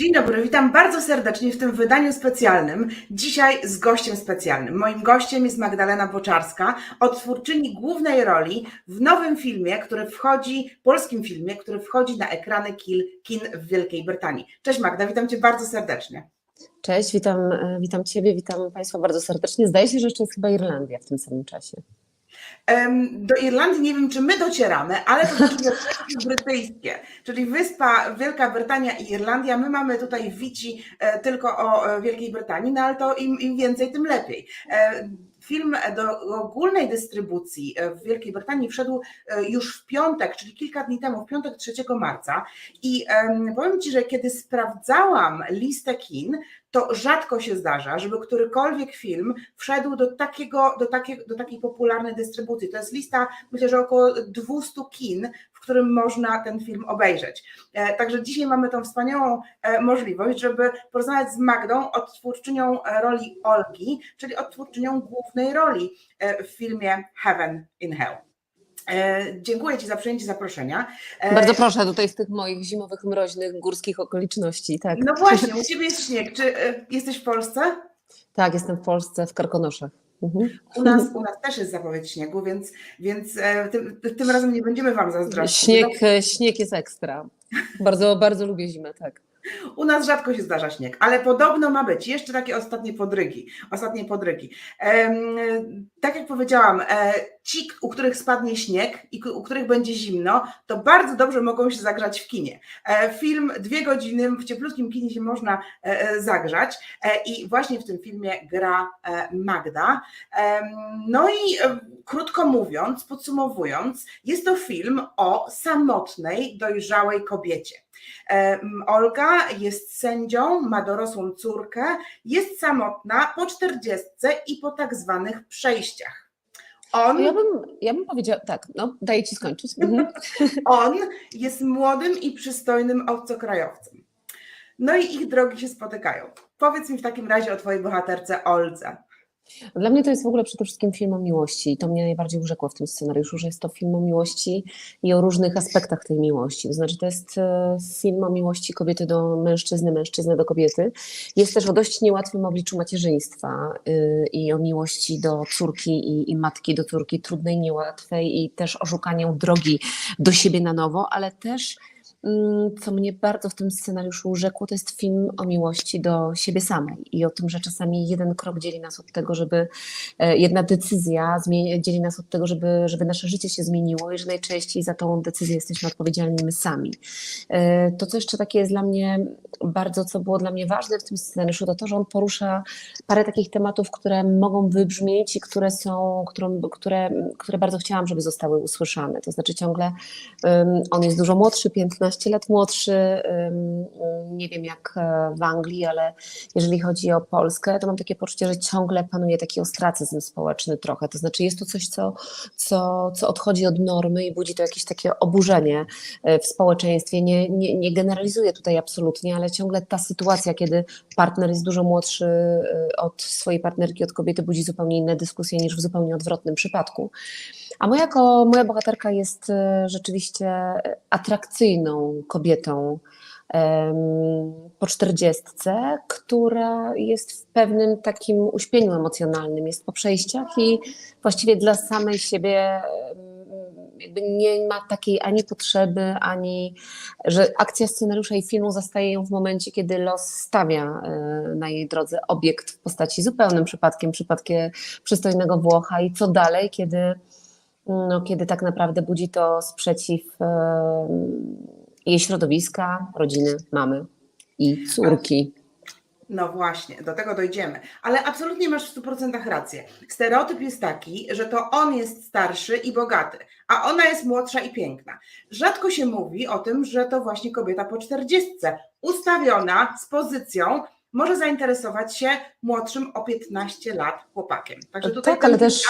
Dzień dobry, witam bardzo serdecznie w tym wydaniu specjalnym. Dzisiaj z gościem specjalnym. Moim gościem jest Magdalena Boczarska, odtwórczyni głównej roli w nowym filmie, który wchodzi, polskim filmie, który wchodzi na ekrany kin, w Wielkiej Brytanii. Cześć Magda, witam Cię bardzo serdecznie. Cześć, witam, witam Ciebie, witam Państwa bardzo serdecznie. Zdaje się, że jeszcze jest chyba Irlandia w tym samym czasie. Do Irlandii nie wiem, czy my docieramy, ale to znaczy wyspy brytyjskie, czyli wyspa Wielka Brytania i Irlandia. My mamy tutaj wici e, tylko o e, Wielkiej Brytanii, no ale to im, im więcej, tym lepiej. E, film do ogólnej dystrybucji w Wielkiej Brytanii wszedł już w piątek, czyli kilka dni temu, w piątek 3 marca. I powiem Ci, że kiedy sprawdzałam listę kin, to rzadko się zdarza, żeby którykolwiek film wszedł do, takiego, do, takiej, do takiej popularnej dystrybucji. To jest lista, myślę, że około 200 kin, w którym można ten film obejrzeć. Także dzisiaj mamy tą wspaniałą możliwość, żeby porozmawiać z Magdą, odtwórczynią roli Olgi, czyli odtwórczynią głównej roli w filmie Heaven in Hell. Dziękuję Ci za przyjęcie zaproszenia. Bardzo proszę, tutaj z tych moich zimowych, mroźnych, górskich okoliczności. Tak. No właśnie, u Ciebie jest śnieg. Czy jesteś w Polsce? Tak, jestem w Polsce, w Karkonoszach. Mhm. U, nas, u nas też jest zapowiedź śniegu, więc, więc tym, tym razem nie będziemy Wam zazdrościć. Śnieg, śnieg jest ekstra. Bardzo, bardzo lubię zimę, tak. U nas rzadko się zdarza śnieg, ale podobno ma być. Jeszcze takie ostatnie podrygi. Ostatnie podrygi. Tak jak powiedziałam, ci, u których spadnie śnieg i u których będzie zimno, to bardzo dobrze mogą się zagrzać w kinie. Film dwie godziny w cieplutkim kinie się można zagrzać i właśnie w tym filmie gra Magda. No i krótko mówiąc, podsumowując, jest to film o samotnej, dojrzałej kobiecie. Olga jest sędzią, ma dorosłą córkę, jest samotna po czterdziestce i po tak zwanych przejściach. On, ja, bym, ja bym powiedziała, tak, no, daję ci skończyć. Mhm. On jest młodym i przystojnym obcokrajowcem. No i ich drogi się spotykają. Powiedz mi w takim razie o twojej bohaterce Oldze. Dla mnie to jest w ogóle przede wszystkim film o miłości i to mnie najbardziej urzekło w tym scenariuszu, że jest to film o miłości i o różnych aspektach tej miłości. To znaczy to jest film o miłości kobiety do mężczyzny, mężczyzny do kobiety. Jest też o dość niełatwym obliczu macierzyństwa i o miłości do córki i matki do córki, trudnej, niełatwej i też o szukaniu drogi do siebie na nowo, ale też co mnie bardzo w tym scenariuszu urzekło, to jest film o miłości do siebie samej i o tym, że czasami jeden krok dzieli nas od tego, żeby jedna decyzja dzieli nas od tego, żeby, żeby nasze życie się zmieniło i że najczęściej za tą decyzję jesteśmy odpowiedzialni my sami. To, co jeszcze takie jest dla mnie bardzo, co było dla mnie ważne w tym scenariuszu, to to, że on porusza parę takich tematów, które mogą wybrzmieć i które są, które, które, bardzo chciałam, żeby zostały usłyszane. To znaczy ciągle on jest dużo młodszy, 15 15 lat młodszy, nie wiem jak w Anglii, ale jeżeli chodzi o Polskę, to mam takie poczucie, że ciągle panuje taki ostracyzm społeczny trochę. To znaczy jest to coś, co, co, co odchodzi od normy i budzi to jakieś takie oburzenie w społeczeństwie. Nie, nie, nie generalizuję tutaj absolutnie, ale ciągle ta sytuacja, kiedy partner jest dużo młodszy od swojej partnerki, od kobiety, budzi zupełnie inne dyskusje niż w zupełnie odwrotnym przypadku. A moja, moja bohaterka jest rzeczywiście atrakcyjną kobietą po czterdziestce, która jest w pewnym takim uśpieniu emocjonalnym, jest po przejściach i właściwie dla samej siebie jakby nie ma takiej ani potrzeby, ani że akcja scenariusza i filmu zastaje ją w momencie, kiedy los stawia na jej drodze obiekt w postaci zupełnym przypadkiem, przypadkiem przystojnego Włocha i co dalej, kiedy no, kiedy tak naprawdę budzi to sprzeciw jej środowiska, rodziny, mamy i córki. No właśnie, do tego dojdziemy. Ale absolutnie masz w 100% rację. Stereotyp jest taki, że to on jest starszy i bogaty, a ona jest młodsza i piękna. Rzadko się mówi o tym, że to właśnie kobieta po 40, ustawiona z pozycją, może zainteresować się młodszym o 15 lat chłopakiem. Także tutaj tak, ale też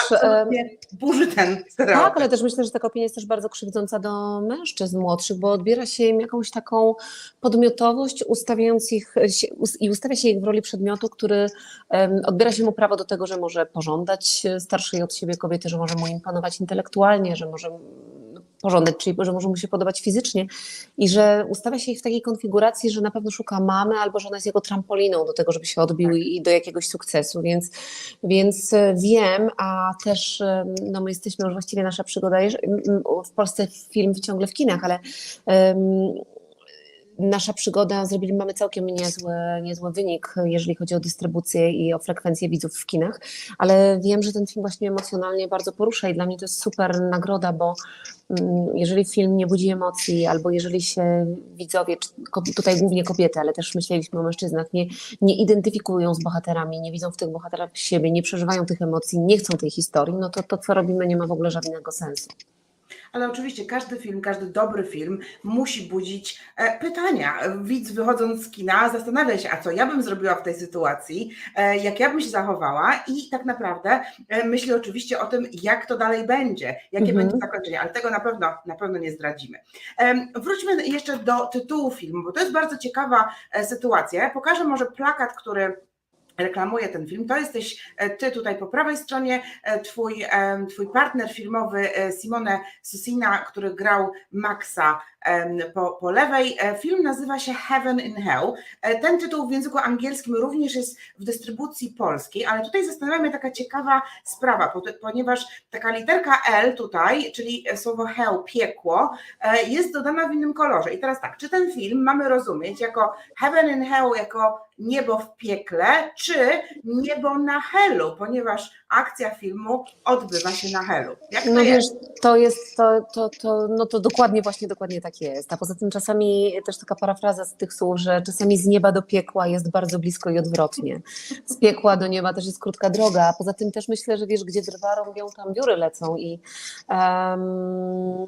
burzy ten stereotyp. Tak, ale też myślę, że taka opinia jest też bardzo krzywdząca do mężczyzn młodszych, bo odbiera się im jakąś taką podmiotowość, ustawiając ich i ustawia się ich w roli przedmiotu, który odbiera się mu prawo do tego, że może pożądać starszej od siebie kobiety, że może mu imponować intelektualnie, że może porządek, czyli że może mu się podobać fizycznie i że ustawia się ich w takiej konfiguracji, że na pewno szuka mamy albo że ona jest jego trampoliną do tego, żeby się odbił i do jakiegoś sukcesu, więc, więc e, wiem, a też e, no my jesteśmy już właściwie nasza przygoda, w Polsce film ciągle w kinach, ale em, nasza przygoda, zrobili, mamy całkiem niezły, niezły wynik, jeżeli chodzi o dystrybucję i o frekwencję widzów w kinach, ale wiem, że ten film właśnie emocjonalnie bardzo porusza i dla mnie to jest super nagroda, bo mm, jeżeli film nie budzi emocji, albo jeżeli się widzowie, tutaj głównie kobiety, ale też myśleliśmy o mężczyznach, nie, nie identyfikują z bohaterami, nie widzą w tych bohaterach siebie, nie przeżywają tych emocji, nie chcą tej historii, no to to, co robimy, nie ma w ogóle żadnego sensu. Ale oczywiście każdy film, każdy dobry film musi budzić e, pytania. Widz wychodząc z kina zastanawia się, a co ja bym zrobiła w tej sytuacji, e, jak ja bym się zachowała i tak naprawdę e, myśli oczywiście o tym, jak to dalej będzie, jakie Mhm. będzie zakończenie, ale tego na pewno, na pewno nie zdradzimy. Wróćmy jeszcze do tytułu filmu, bo to jest bardzo ciekawa sytuacja. Ja pokażę może plakat, który reklamuje ten film. To jesteś e, ty tutaj po prawej stronie, e, twój, em, twój partner filmowy e, Simone Susina, który grał Maxa po, po lewej. E, Film nazywa się Heaven in Hell. E, Ten tytuł w języku angielskim również jest w dystrybucji polskiej, ale tutaj zastanawia mnie taka ciekawa sprawa, po- ponieważ taka literka L tutaj, czyli słowo hell, piekło, e, jest dodana w innym kolorze. I teraz tak, czy ten film mamy rozumieć jako Heaven in Hell, jako niebo w piekle, czy niebo na helu, ponieważ akcja filmu odbywa się na helu. Jak to No wiesz, jest? to jest, to, to, to, no to dokładnie, właśnie dokładnie tak jest. A poza tym czasami też taka parafraza z tych słów, że czasami z nieba do piekła jest bardzo blisko i odwrotnie. Z piekła do nieba też jest krótka droga, a poza tym też myślę, że wiesz, gdzie drwa robią, tam wióry lecą i em,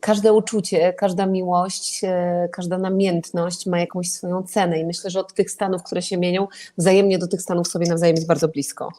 każde uczucie, każda miłość, e, każda namiętność ma jakąś swoją cenę i myślę, że od tych stanów, które się mienią, wzajemnie do tych stanów sobie nawzajem jest bardzo blisko.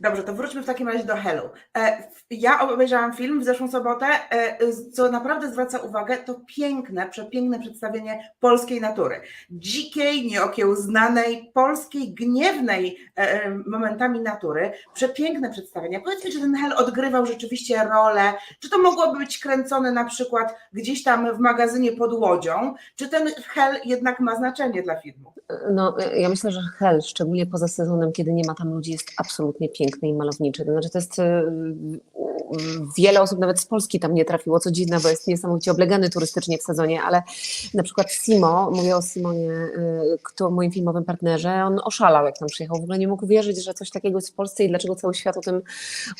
Dobrze, to wróćmy w takim razie do Helu. E, Ja obejrzałam film w zeszłą sobotę, e, co naprawdę zwraca uwagę, to piękne, przepiękne przedstawienie polskiej natury. Dzikiej, nieokiełznanej, polskiej, gniewnej e, momentami natury. Przepiękne przedstawienie. Powiedz mi, czy ten Hel odgrywał rzeczywiście rolę, czy to mogłoby być kręcone na przykład gdzieś tam w magazynie pod łodzią, czy ten Hel jednak ma znaczenie dla filmu? No, ja myślę, że Hel, szczególnie poza sezonem, kiedy nie ma tam ludzi, jest absolutnie piękny i malowniczy. To znaczy, to jest e, wiele osób nawet z Polski tam nie trafiło, co dziwne, bo jest niesamowicie oblegany turystycznie w sezonie, ale na przykład Simo, mówię o Simonie, e, kto moim filmowym partnerze, on oszalał, jak tam przyjechał. W ogóle nie mógł wierzyć, że coś takiego jest w Polsce i dlaczego cały świat o tym,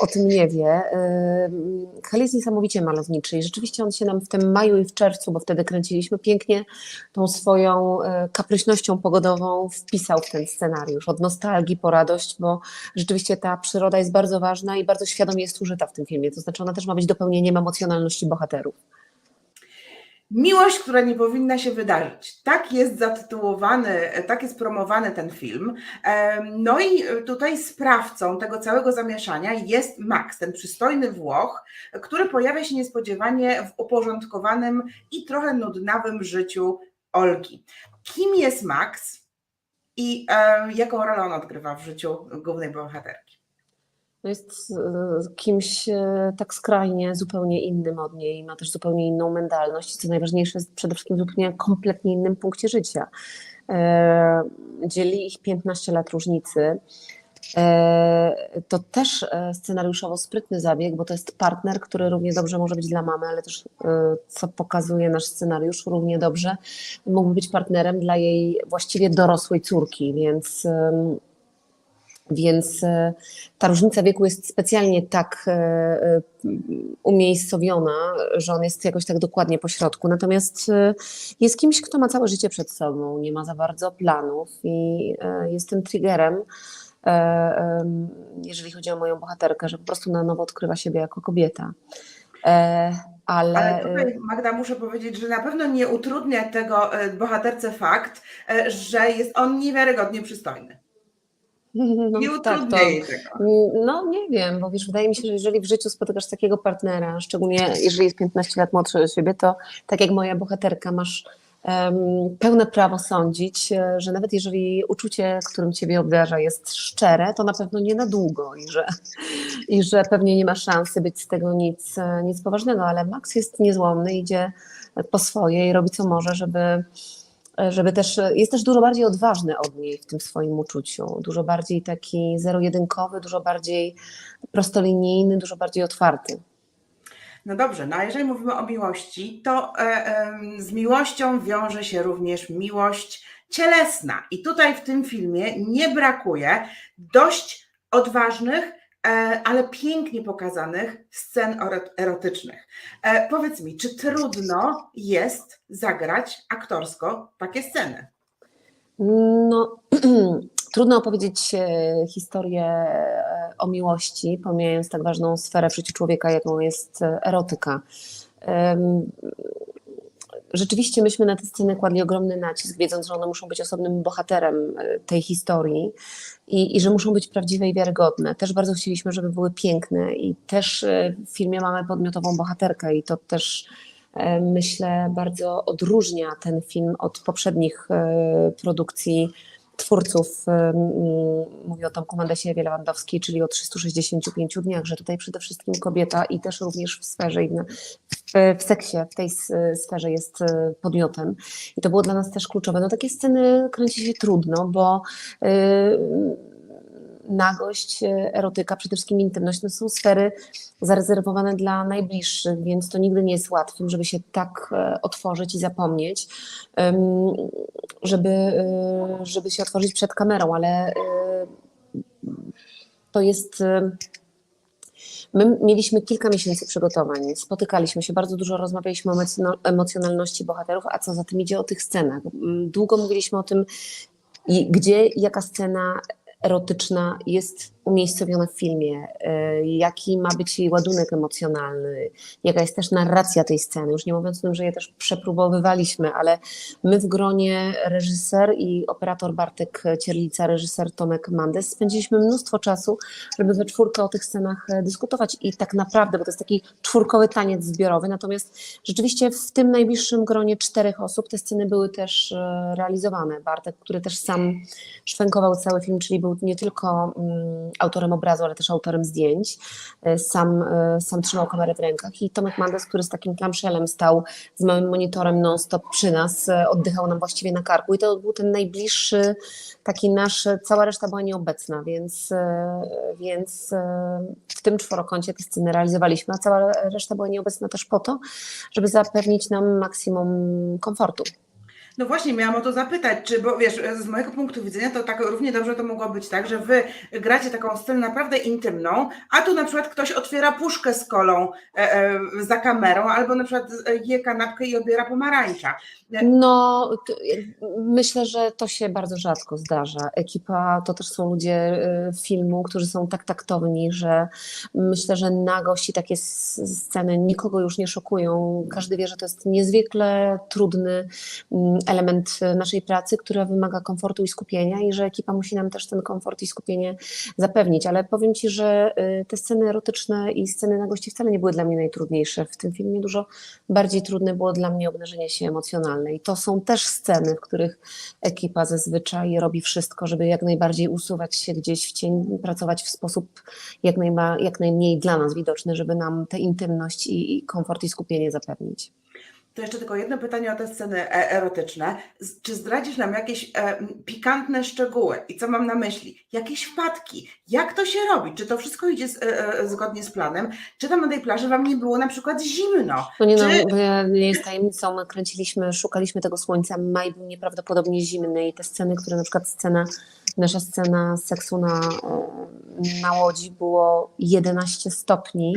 o tym nie wie. Hel jest niesamowicie malowniczy i rzeczywiście on się nam w tym maju i w czerwcu, bo wtedy kręciliśmy pięknie tą swoją kapryśnością pogodową wpisał w ten scenariusz. Od nostalgii po radość, bo rzeczywiście ta przyroda jest bardzo ważna i bardzo świadomie jest użyta w tym filmie. To znaczy ona też ma być dopełnieniem emocjonalności bohaterów. Miłość, która nie powinna się wydarzyć. Tak jest zatytułowany, tak jest promowany ten film. No i tutaj sprawcą tego całego zamieszania jest Max, ten przystojny Włoch, który pojawia się niespodziewanie w uporządkowanym i trochę nudnawym życiu Olgi. Kim jest Max i jaką rolę on odgrywa w życiu głównej bohaterki? No jest e, kimś e, tak skrajnie zupełnie innym od niej, ma też zupełnie inną mentalność. Co najważniejsze, jest przede wszystkim w zupełnie kompletnie innym punkcie życia. E, Dzieli ich 15 lat różnicy. To też scenariuszowo sprytny zabieg, bo to jest partner, który równie dobrze może być dla mamy, ale też, co pokazuje nasz scenariusz, równie dobrze mógłby być partnerem dla jej właściwie dorosłej córki, więc. Więc e, ta różnica wieku jest specjalnie tak e, e, umiejscowiona, że on jest jakoś tak dokładnie po środku. Natomiast jest kimś, kto ma całe życie przed sobą, nie ma za bardzo planów i jest tym triggerem, em, jeżeli chodzi o moją bohaterkę, że po prostu na nowo odkrywa siebie jako kobieta. Ale, Ale tutaj, Magda, muszę powiedzieć, że na pewno nie utrudnia tego bohaterce fakt, że jest on niewiarygodnie przystojny. no, Nie tak, to. No nie wiem, bo wiesz, wydaje mi się, że jeżeli w życiu spotykasz takiego partnera, szczególnie jeżeli jest 15 lat młodszy od siebie, to tak jak moja bohaterka, masz em, pełne prawo sądzić, e, że nawet jeżeli uczucie, którym ciebie obdarza, jest szczere, to na pewno nie na długo i że, i że pewnie nie ma szansy być z tego nic, e, nic poważnego, ale Max jest niezłomny, idzie po swoje i robi co może, żeby, żeby też, jest też dużo bardziej odważny od niej w tym swoim uczuciu, dużo bardziej taki zero-jedynkowy, dużo bardziej prostolinijny, dużo bardziej otwarty. No dobrze, no a jeżeli mówimy o miłości, to e, em, z miłością wiąże się również miłość cielesna. I tutaj w tym filmie nie brakuje dość odważnych, e, ale pięknie pokazanych scen ero- erotycznych. E, Powiedz mi, czy trudno jest zagrać aktorsko takie sceny? No, trudno opowiedzieć e, historię e, o miłości, pomijając tak ważną sferę w życiu człowieka, jaką jest e, erotyka. Rzeczywiście myśmy na te sceny kładli ogromny nacisk, wiedząc, że one muszą być osobnym bohaterem e, tej historii i, i że muszą być prawdziwe i wiarygodne. Też bardzo chcieliśmy, żeby były piękne i też e, w filmie mamy podmiotową bohaterkę i to też e, myślę bardzo odróżnia ten film od poprzednich produkcji twórców, mówię o Tomku Mandesie Ewie Lewandowskiej, czyli o 365 dniach, że tutaj przede wszystkim kobieta i też również w sferze, w, seksie, w tej sferze jest e, podmiotem. I to było dla nas też kluczowe. No takie sceny kręci się trudno, bo y, nagość, e, erotyka, przede wszystkim intymność, no są sfery zarezerwowane dla najbliższych, więc to nigdy nie jest łatwym, żeby się tak e, otworzyć i zapomnieć, żeby, e, żeby się otworzyć przed kamerą, ale e, to jest. My mieliśmy kilka miesięcy przygotowań, spotykaliśmy się, bardzo dużo rozmawialiśmy o emocjo- emocjonalności bohaterów, a co za tym idzie o tych scenach. Mm, Długo mówiliśmy o tym, gdzie jaka scena erotyczna jest umiejscowiona w filmie, e, jaki ma być jej ładunek emocjonalny, jaka jest też narracja tej sceny. Już nie mówiąc o tym, że je też przepróbowywaliśmy, ale my w gronie reżyser i operator Bartek Cierlica, reżyser Tomek Mandes spędziliśmy mnóstwo czasu, żeby we czwórkę o tych scenach e, dyskutować i tak naprawdę, bo to jest taki czwórkowy taniec zbiorowy, natomiast rzeczywiście w tym najbliższym gronie czterech osób te sceny były też e, realizowane. Bartek, który też sam szwękował cały film, czyli był nie tylko mm, autorem obrazu, ale też autorem zdjęć. E, Sam, e, sam trzymał kamerę w rękach i Tomek Mandes, który z takim klamszelem stał z małym monitorem non-stop przy nas, e, oddychał nam właściwie na karku i to był ten najbliższy taki nasz, cała reszta była nieobecna, więc, więc w tym czworokącie te sceny realizowaliśmy, a cała reszta była nieobecna też po to, żeby zapewnić nam maksimum komfortu. No właśnie, miałam o to zapytać, czy, bo wiesz, z mojego punktu widzenia to tak równie dobrze to mogło być tak, że wy gracie taką scenę naprawdę intymną, a tu na przykład ktoś otwiera puszkę z kolą e, e, za kamerą, albo na przykład e, je kanapkę i obiera pomarańcza. No, myślę, że to się bardzo rzadko zdarza. Ekipa to też są ludzie y, filmu, którzy są tak taktowni, że myślę, że nagość i takie sceny nikogo już nie szokują. Każdy wie, że to jest niezwykle trudny element naszej pracy, która wymaga komfortu i skupienia i że ekipa musi nam też ten komfort i skupienie zapewnić. Ale powiem Ci, że y, te sceny erotyczne i sceny nagości wcale nie były dla mnie najtrudniejsze. W tym filmie dużo bardziej trudne było dla mnie obnażenie się emocjonalne. I to są też sceny, w których ekipa zazwyczaj robi wszystko, żeby jak najbardziej usuwać się gdzieś w cień, pracować w sposób jak, najma, jak najmniej dla nas widoczny, żeby nam tę intymność i, i komfort i skupienie zapewnić. To jeszcze tylko jedno pytanie o te sceny e, erotyczne. Czy zdradzisz nam jakieś e, pikantne szczegóły? I co mam na myśli? Jakieś wpadki? Jak to się robi? Czy to wszystko idzie z, e, e, zgodnie z planem? Czy tam na tej plaży wam nie było na przykład zimno? No nie, no, Czy- ja- nie jest tajemnicą, my kręciliśmy, szukaliśmy tego słońca, maj był nieprawdopodobnie zimny i te sceny, które na przykład scena, nasza scena seksu na, na łodzi było 11 stopni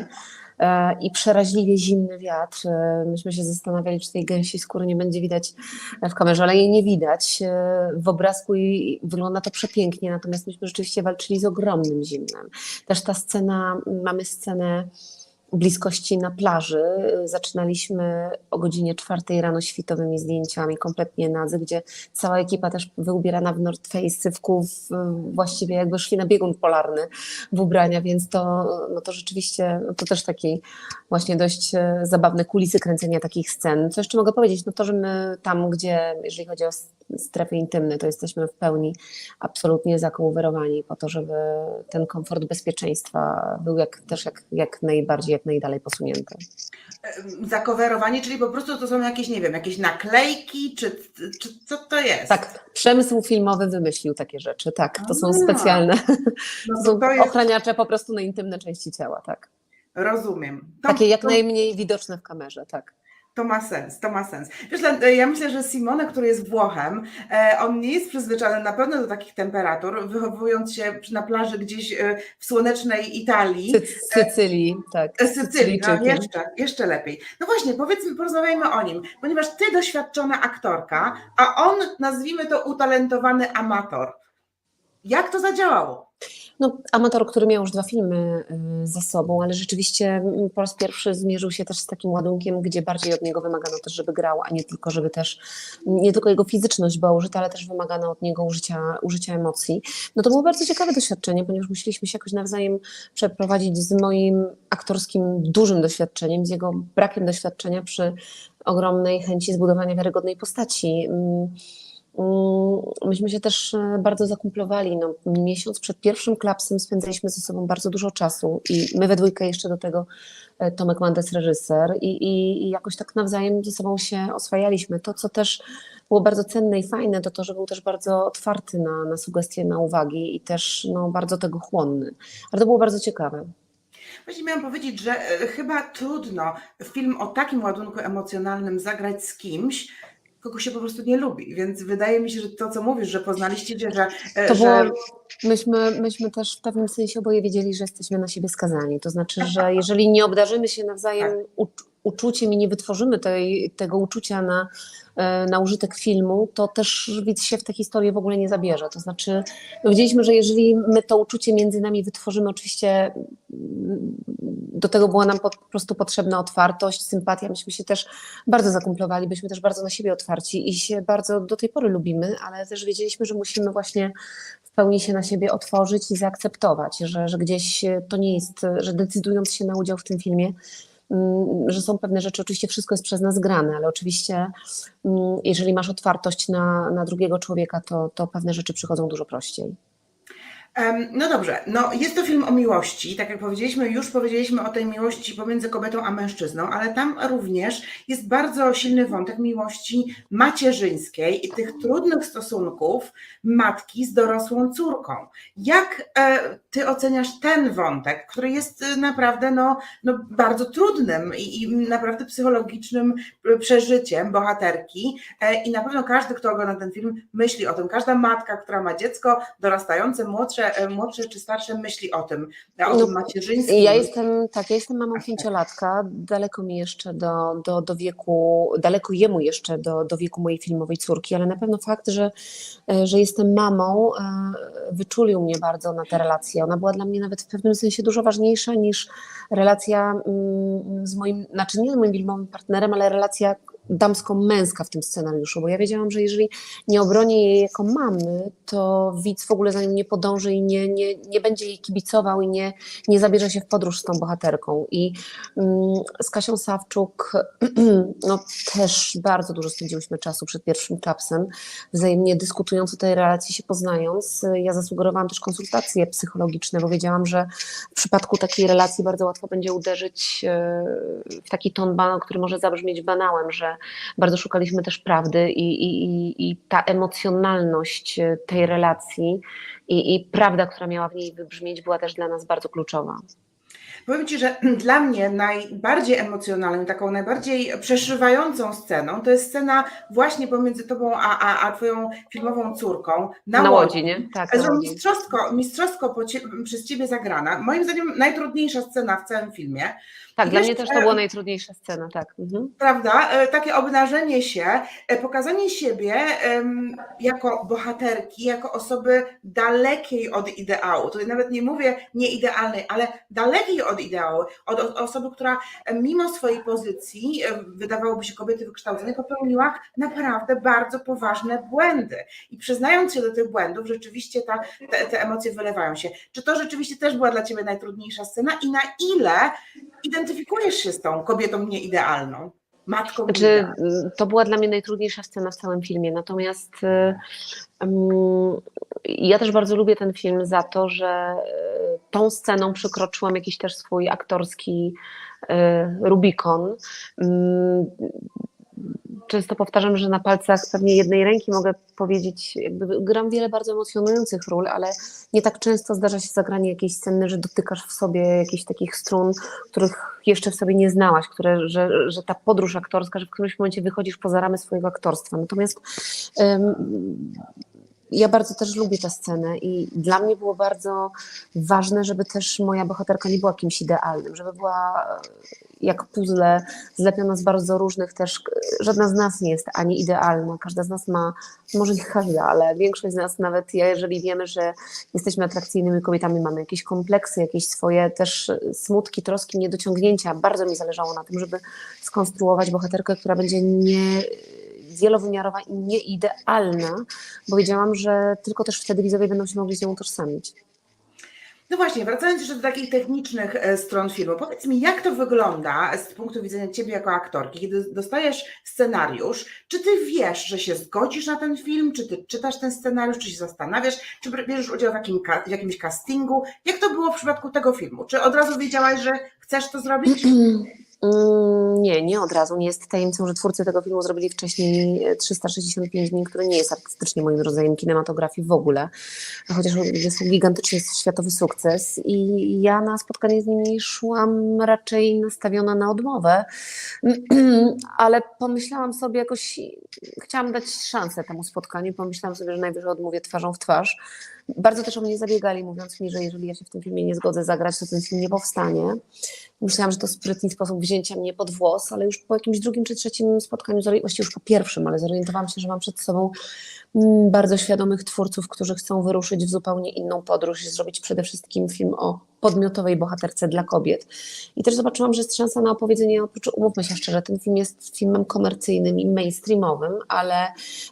i przeraźliwie zimny wiatr. E, Myśmy się zastanawiali, czy tej gęsiej skóry nie będzie widać w kamerze, ale jej nie widać e, w obrazku i wygląda to przepięknie, natomiast myśmy rzeczywiście walczyli z ogromnym zimnem. Też ta scena, mamy scenę bliskości na plaży. Zaczynaliśmy o godzinie czwartej rano świtowymi zdjęciami, kompletnie nadzy, gdzie cała ekipa też wyubierana w North Face, w kół, właściwie jakby szli na biegun polarny w ubrania, więc to, no to rzeczywiście, no to też taki właśnie dość e, zabawne kulisy kręcenia takich scen. Co jeszcze mogę powiedzieć? No to, że my tam, gdzie, jeżeli chodzi o s- strefy intymne, to jesteśmy w pełni absolutnie zakołowyrowani po to, żeby ten komfort bezpieczeństwa był jak, też jak, jak najbardziej, jak najdalej posunięty. Em, Zakowerowanie, czyli po prostu to są jakieś, nie wiem, jakieś naklejki, czy, czy co to jest? Tak, przemysł filmowy wymyślił takie rzeczy, tak, to są A. specjalne, no to to, są to jest, ochraniacze po prostu na intymne części ciała, tak. rozumiem. To, Takie jak najmniej widoczne w kamerze, tak. To ma sens, to ma sens. Wiesz, Len, ja myślę, że Simone, który jest Włochem, e, on nie jest przyzwyczajony na pewno do takich temperatur, wychowując się na plaży gdzieś e, w słonecznej Italii. Sy- Sycylii, tak. E, Sycylii, no jeszcze, jeszcze lepiej. No właśnie, powiedzmy, porozmawiajmy o nim, ponieważ ty doświadczona aktorka, a on, nazwijmy to, utalentowany amator. Jak to zadziałało? No, amator, który miał już dwa filmy y, za sobą, ale rzeczywiście mm, po raz pierwszy zmierzył się też z takim ładunkiem, gdzie bardziej od niego wymagano też, żeby grał, a nie tylko, żeby też, nie tylko jego fizyczność była użyta, ale też wymagano od niego użycia, użycia emocji. No to było bardzo ciekawe doświadczenie, ponieważ musieliśmy się jakoś nawzajem przeprowadzić z moim aktorskim dużym doświadczeniem, z jego brakiem doświadczenia przy ogromnej chęci zbudowania wiarygodnej postaci. Mm, Myśmy się też e, bardzo zakumplowali. No, miesiąc przed pierwszym klapsem spędzaliśmy ze sobą bardzo dużo czasu i my we dwójkę jeszcze do tego e, Tomek Mandes reżyser i, i, i jakoś tak nawzajem ze sobą się oswajaliśmy. To, co też było bardzo cenne i fajne, to to, że był też bardzo otwarty na, na sugestie, na uwagi i też no, bardzo tego chłonny. Ale to było bardzo ciekawe. Właśnie miałam powiedzieć, że e, chyba trudno film o takim ładunku emocjonalnym zagrać z kimś, kogo się po prostu nie lubi. Więc wydaje mi się, że to, co mówisz, że poznaliście się, że. e, To że było, myśmy, myśmy też w pewnym sensie oboje wiedzieli, że jesteśmy na siebie skazani. To znaczy, że jeżeli nie obdarzymy się nawzajem ucz- uczuciem i nie wytworzymy tej, tego uczucia na, na użytek filmu, to też widz się w tę historię w ogóle nie zabierze. To znaczy, no wiedzieliśmy, że jeżeli my to uczucie między nami wytworzymy, oczywiście mm, do tego była nam po prostu potrzebna otwartość, sympatia. Myśmy się też bardzo zakumplowali, byliśmy też bardzo na siebie otwarci i się bardzo do tej pory lubimy, ale też wiedzieliśmy, że musimy właśnie w pełni się na siebie otworzyć i zaakceptować, że, że gdzieś to nie jest, że decydując się na udział w tym filmie, że są pewne rzeczy, oczywiście wszystko jest przez nas grane, ale oczywiście mm, jeżeli masz otwartość na, na drugiego człowieka, to, to pewne rzeczy przychodzą dużo prościej. No dobrze, no jest to film o miłości, tak jak powiedzieliśmy, już powiedzieliśmy o tej miłości pomiędzy kobietą a mężczyzną, ale tam również jest bardzo silny wątek miłości macierzyńskiej i tych trudnych stosunków matki z dorosłą córką. Jak e, ty oceniasz ten wątek, który jest e, naprawdę no, no bardzo trudnym i, i naprawdę psychologicznym e, przeżyciem bohaterki i na pewno każdy, kto ogląda ten film myśli o tym, każda matka, która ma dziecko dorastające, młodsze, e, młodsze czy starsze myśli o tym, e, o tym macierzyńskim. Ja jestem, tak, ja jestem mamą pięciolatka, daleko mi jeszcze do, do, do wieku, daleko jemu jeszcze do, do wieku mojej filmowej córki, ale na pewno fakt, że, e, że jestem mamą, wyczulił mnie bardzo na tę relację. Ona była dla mnie nawet w pewnym sensie dużo ważniejsza niż relacja mm, z moim, znaczy nie z moim filmowym partnerem, ale relacja damsko-męska w tym scenariuszu, bo ja wiedziałam, że jeżeli nie obronię jej jako mamy, to widz w ogóle za nią nie podąży i nie, nie, nie będzie jej kibicował i nie, nie zabierze się w podróż z tą bohaterką. I mm, z Kasią Sawczuk no, też bardzo dużo spędziłyśmy czasu przed pierwszym klapsem, wzajemnie dyskutując o tej relacji, się poznając. Ja zasugerowałam też konsultacje psychologiczne, bo wiedziałam, że w przypadku takiej relacji bardzo łatwo będzie uderzyć e, w taki ton, który może zabrzmieć banałem, że bardzo szukaliśmy też prawdy i, i, i, ta emocjonalność e, tej relacji i, i prawda, która miała w niej wybrzmieć, była też dla nas bardzo kluczowa. Powiem Ci, że dla mnie najbardziej emocjonalną, taką najbardziej przeszywającą sceną to jest scena właśnie pomiędzy Tobą a, a, a Twoją filmową córką na, Na łodzi. łodzi, nie? Tak, na łodzi. mistrzowsko po cie, przez Ciebie zagrana. Moim zdaniem najtrudniejsza scena w całym filmie. Tak, dla mnie też to e, była najtrudniejsza scena, tak. Mhm. prawda? E, Takie obnażenie się, e, pokazanie siebie jako bohaterki, jako osoby dalekiej od ideału. Tutaj nawet nie mówię nieidealnej, ale dalekiej od ideału, od, osoby, która mimo swojej pozycji, wydawałoby się kobiety wykształconej, popełniła naprawdę bardzo poważne błędy. I przyznając się do tych błędów, rzeczywiście ta, te, te emocje wylewają się. Czy to rzeczywiście też była dla Ciebie najtrudniejsza scena i na ile identyfikujesz się z tą kobietą nieidealną? Matką Znaczy, nieidealną? to była dla mnie najtrudniejsza scena w całym filmie. Natomiast mm, ja też bardzo lubię ten film za to, że y, tą sceną przekroczyłam jakiś też swój aktorski y, Rubikon. Często powtarzam, że na palcach pewnie jednej ręki mogę powiedzieć, jakby gram wiele bardzo emocjonujących ról, ale nie tak często zdarza się zagranie jakiejś sceny, że dotykasz w sobie jakichś takich strun, których jeszcze w sobie nie znałaś, które, że, że ta podróż aktorska, że w którymś momencie wychodzisz poza ramy swojego aktorstwa. Natomiast em, ja bardzo też lubię tę scenę i dla mnie było bardzo ważne, żeby też moja bohaterka nie była kimś idealnym, żeby była jak puzzle zlepiona z bardzo różnych też, żadna z nas nie jest ani idealna, każda z nas ma, może nie każda, ale większość z nas, nawet jeżeli wiemy, że jesteśmy atrakcyjnymi kobietami, mamy jakieś kompleksy, jakieś swoje też smutki, troski, niedociągnięcia, bardzo mi zależało na tym, żeby skonstruować bohaterkę, która będzie nie wielowymiarowa i nieidealna, bo wiedziałam, że tylko też wtedy widzowie będą się mogli z nią utożsamić. No właśnie, wracając jeszcze do takich technicznych e, stron filmu, powiedz mi, jak to wygląda z punktu widzenia Ciebie jako aktorki, kiedy dostajesz scenariusz, czy Ty wiesz, że się zgodzisz na ten film, czy Ty czytasz ten scenariusz, czy się zastanawiasz, czy bierzesz udział w, jakim, w jakimś castingu? Jak to było w przypadku tego filmu? Czy od razu wiedziałaś, że chcesz to zrobić? Mm, Nie, nie od razu. Nie jest tajemnicą, że twórcy tego filmu zrobili wcześniej 365 dni, który nie jest artystycznie moim rodzajem kinematografii w ogóle, chociaż jest gigantyczny światowy sukces. I ja na spotkanie z nimi szłam raczej nastawiona na odmowę, ale pomyślałam sobie jakoś, chciałam dać szansę temu spotkaniu, pomyślałam sobie, że najwyżej odmówię twarzą w twarz. Bardzo też o mnie zabiegali, mówiąc mi, że jeżeli ja się w tym filmie nie zgodzę zagrać, to ten film nie powstanie. Myślałam, że to sprytny sposób wzięcia mnie pod włos, ale już po jakimś drugim czy trzecim spotkaniu, właściwie już po pierwszym, ale zorientowałam się, że mam przed sobą mm, bardzo świadomych twórców, którzy chcą wyruszyć w zupełnie inną podróż i zrobić przede wszystkim film o podmiotowej bohaterce dla kobiet. I też zobaczyłam, że jest szansa na opowiedzenie, oprócz, umówmy się szczerze, ten film jest filmem komercyjnym i mainstreamowym, ale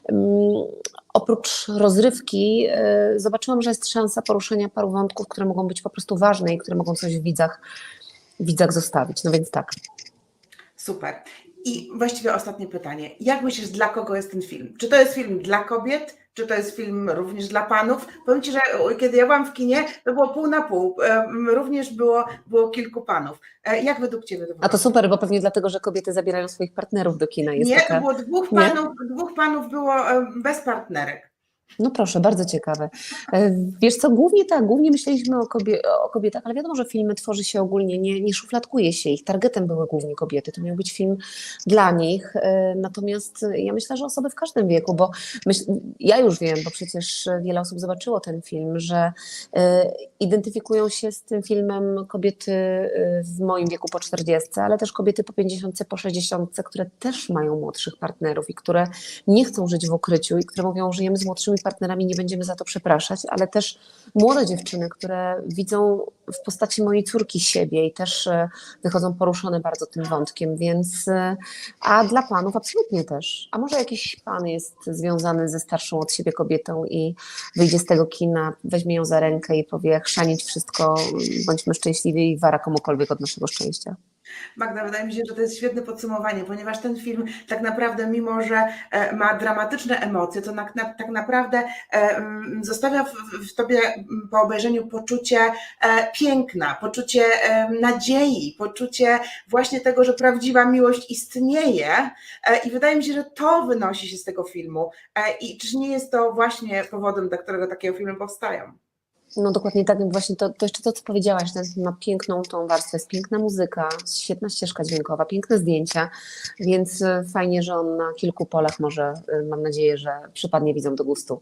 mm, oprócz rozrywki y, zobaczyłam, że jest szansa poruszenia paru wątków, które mogą być po prostu ważne i które mogą coś w widzach, w widzach zostawić. No więc tak. Super. I właściwie ostatnie pytanie. Jak myślisz, dla kogo jest ten film? Czy to jest film dla kobiet? Czy to jest film również dla panów? Powiem Ci, że kiedy ja byłam w kinie, to było pół na pół. Również było, było kilku panów. E, Jak według Ciebie to A wygląda? to super, bo pewnie dlatego, że kobiety zabierają swoich partnerów do kina. Jest Nie, taka... było dwóch Nie? panów, dwóch panów było bez partnerek. No proszę, bardzo ciekawe. E, Wiesz co, głównie tak, głównie myśleliśmy o, kobie, o kobietach, ale wiadomo, że filmy tworzy się ogólnie, nie, nie szufladkuje się ich. Targetem były głównie kobiety, to miał być film dla nich. E, Natomiast ja myślę, że osoby w każdym wieku, bo myśl, ja już wiem, bo przecież wiele osób zobaczyło ten film, że e, identyfikują się z tym filmem kobiety w moim wieku po 40, ale też kobiety po 50, po 60, które też mają młodszych partnerów i które nie chcą żyć w ukryciu i które mówią, żyjemy z młodszymi partnerami, nie będziemy za to przepraszać, ale też młode dziewczyny, które widzą w postaci mojej córki siebie i też e, wychodzą poruszone bardzo tym wątkiem, więc e, a dla panów absolutnie też. A może jakiś pan jest związany ze starszą od siebie kobietą i wyjdzie z tego kina, weźmie ją za rękę i powie chrzanić wszystko, bądźmy szczęśliwi i wara komukolwiek od naszego szczęścia. Magda, wydaje mi się, że to jest świetne podsumowanie, ponieważ ten film tak naprawdę, mimo że e, ma dramatyczne emocje, to na, na, tak naprawdę e, mm, zostawia w, w tobie mm, po obejrzeniu poczucie e, piękna, poczucie e, nadziei, poczucie właśnie tego, że prawdziwa miłość istnieje e, i wydaje mi się, że to wynosi się z tego filmu e, i czy nie jest to właśnie powodem, dla którego takie filmy powstają? No dokładnie tak, właśnie to, to jeszcze to, co powiedziałaś, ten ma piękną tą warstwę, jest piękna muzyka, świetna ścieżka dźwiękowa, piękne zdjęcia, więc e, fajnie, że on na kilku polach może, e, mam nadzieję, że przypadnie widzom do gustu.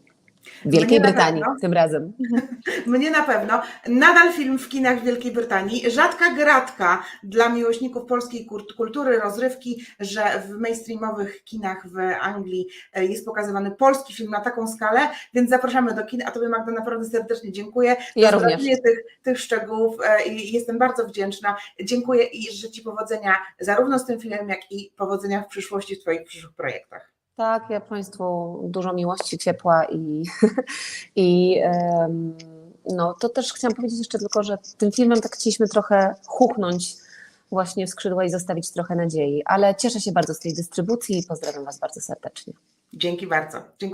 W Wielkiej Mnie Brytanii tym razem. Mnie na pewno. Nadal film w kinach w Wielkiej Brytanii. Rzadka gratka dla miłośników polskiej kultury, rozrywki, że w mainstreamowych kinach w Anglii e, jest pokazywany polski film na taką skalę, więc zapraszamy do kin. A Tobie Magda naprawdę serdecznie dziękuję. Ja za również. Tych, tych szczegółów e, i jestem bardzo wdzięczna. Dziękuję i życzę Ci powodzenia zarówno z tym filmem, jak i powodzenia w przyszłości w Twoich przyszłych projektach. Tak, ja Państwu dużo miłości, ciepła i, i em, no, to też chciałam powiedzieć jeszcze tylko, że tym filmem tak chcieliśmy trochę huchnąć właśnie w skrzydła i zostawić trochę nadziei, ale cieszę się bardzo z tej dystrybucji i pozdrawiam Was bardzo serdecznie. Dzięki bardzo. Dziękuję.